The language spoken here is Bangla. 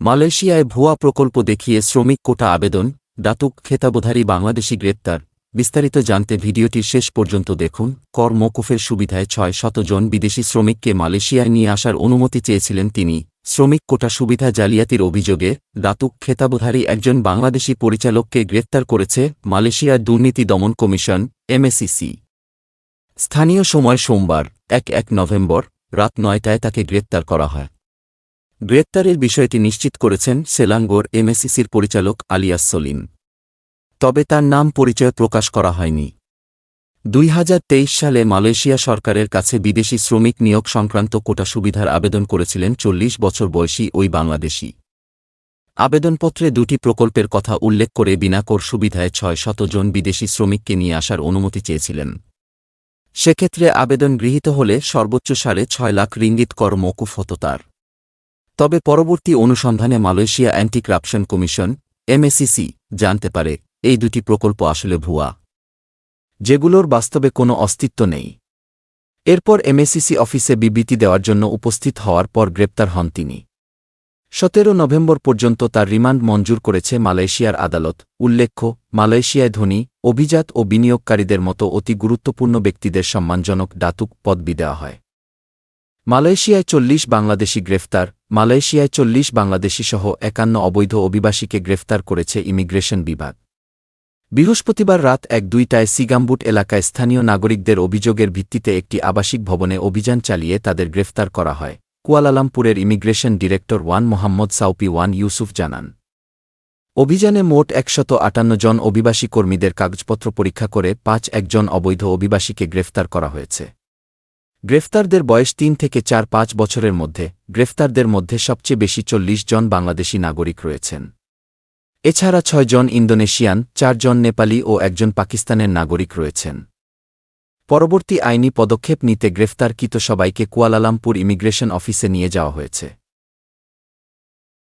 মালয়েশিয়ায় ভুয়া প্রকল্প দেখিয়ে শ্রমিক কোটা আবেদন, দাতুক খেতাবধারী বাংলাদেশি গ্রেপ্তার। বিস্তারিত জানতে ভিডিওটির শেষ পর্যন্ত দেখুন। কর মকুফের সুবিধায় ছয় শত জন বিদেশি শ্রমিককে মালয়েশিয়ায় নিয়ে আসার অনুমতি চেয়েছিলেন তিনি। শ্রমিক কোটা সুবিধা জালিয়াতির অভিযোগে, দাতুক খেতাবধারী একজন বাংলাদেশি পরিচালককে গ্রেপ্তার করেছে মালয়েশিয়ার দুর্নীতি দমন কমিশন এমএসিসি স্থানীয় সময় সোমবার, এক এক নভেম্বর, রাত নয়টায় তাকে গ্রেপ্তার করা হয়। গ্রেপ্তারের বিষয়টি নিশ্চিত করেছেন সেলাঙ্গোর এমএসিসির পরিচালক আলিয়াস সলিম। তবে তার নাম পরিচয় প্রকাশ করা হয়নি। দুই হাজার তেইশ সালে মালয়েশিয়া সরকারের কাছে বিদেশি শ্রমিক নিয়োগ সংক্রান্ত কোটা সুবিধার আবেদন করেছিলেন চল্লিশ বছর বয়সী ওই বাংলাদেশি। আবেদনপত্রে দুটি প্রকল্পের কথা উল্লেখ করে বিনা কর সুবিধায় ছয় জন বিদেশি শ্রমিককে নিয়ে আসার অনুমতি চেয়েছিলেন। সেক্ষেত্রে আবেদন গৃহীত হলে সর্বোচ্চ সাড়ে ছয় লাখ রিঙ্গিত কর মকুফ হতো তার। তবে পরবর্তী অনুসন্ধানে Malaysia Anti Corruption Commission MACC জানতে পারে, এই দুটি প্রকল্প আসলে ভুয়া, যেগুলোর বাস্তবে কোনো অস্তিত্ব নেই। এরপর এমএসিসি অফিসে বিবৃতি দেওয়ার জন্য উপস্থিত হওয়ার পর গ্রেপ্তার হন তিনি। সতেরো নভেম্বর পর্যন্ত তার রিমান্ড মঞ্জুর করেছে মালয়েশিয়ার আদালত, উল্লেখ্য, মালয়েশিয়ায় ধনী, অভিজাত ও বিনিয়োগকারীদের মতো অতি গুরুত্বপূর্ণ ব্যক্তিদের সম্মানজনক দাতুক পদবি দেওয়া হয়। মালয়েশিয়ায় চল্লিশ বাংলাদেশি গ্রেফতার, মালয়েশিয়ায় চল্লিশ বাংলাদেশিসহ একান্ন অবৈধ অভিবাসীকে গ্রেফতার করেছে ইমিগ্রেশন বিভাগ। বৃহস্পতিবার রাত এক দুইটায় সিগাম্বুট এলাকায় স্থানীয় নাগরিকদের অভিযোগের ভিত্তিতে একটি আবাসিক ভবনে অভিযান চালিয়ে তাদের গ্রেফতার করা হয়, কুয়ালালামপুরের immigration director Wan Mohammad Saupi Wan Yusuf জানান। অভিযানে মোট একশত আটান্ন জন অভিবাসী কর্মীদের কাগজপত্র পরীক্ষা করে পাঁচ একজন অবৈধ অভিবাসীকে গ্রেফতার করা হয়েছে। গ্রেফতারদের বয়স তিন থেকে চার পাঁচ বছরের মধ্যে, গ্রেফতারদের মধ্যে সবচেয়ে বেশি চল্লিশ জন বাংলাদেশি নাগরিক রয়েছেন। এছাড়া ছয় জন ইন্দোনেশিয়ান চারজন নেপালি ও একজন পাকিস্তানের নাগরিক রয়েছেন। পরবর্তী আইনি পদক্ষেপ নিতে গ্রেফতারকৃত সবাইকে কুয়ালালামপুর ইমিগ্রেশন অফিসে নিয়ে যাওয়া হয়েছে।